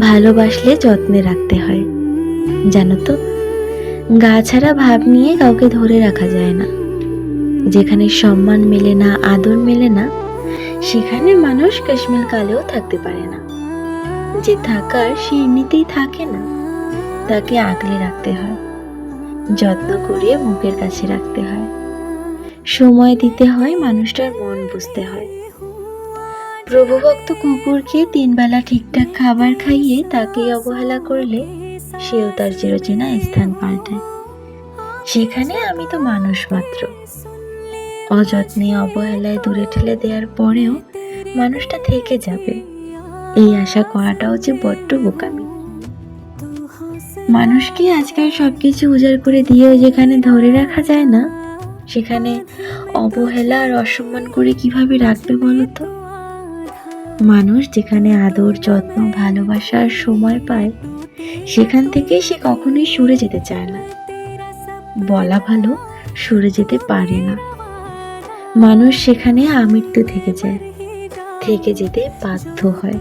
ভালোবাসলে যত্নে রাখতে হয়। জানো তো, গা ছাড়া ভাব নিয়ে কাউকে ধরে রাখা যায় না। যেখানে সম্মান মেলে না, আদর মেলে না, সেখানে মানুষ কাশ্মীর কালেও থাকতে পারে না। যে থাকার সে এমনিতেই থাকে না, তাকে আগলে রাখতে হয়। যত্ন করে মুখের কাছে রাখতে হয়। সময় দিতে হয়, মানুষটার মন বুঝতে হয়। প্রভুভক্ত কুকুরকে তিনবেলা ঠিকঠাক খাবার খাইয়ে তাকে অবহেলা করলে সেও তার চিরচেনা স্থান পাল্টায়। সেখানে আমি তো মানুষ মাত্র। অযত্নে অবহেলায় দূরে ঠেলে দেওয়ার পরেও মানুষটা থেকে যাবে। এই আশা করাটাও যে বড্ড বোকামি। মানুষকে আজকাল সবকিছু উজাড় করে দিয়েও যেখানে ধরে রাখা যায় না, সেখানে অবহেলা আর অসম্মান করে কীভাবে রাখবে বলো তো? মানুষ যেখানে আদর, যত্ন ভালোবাসার সময় পায়, সেখান থেকে সে কখনোই সরে যেতে চায় না। বলা ভালো, সরে যেতে পারে না। মানুষ সেখানে আমৃত্যু থেকে যায়, থেকে যেতে বাধ্য হয়।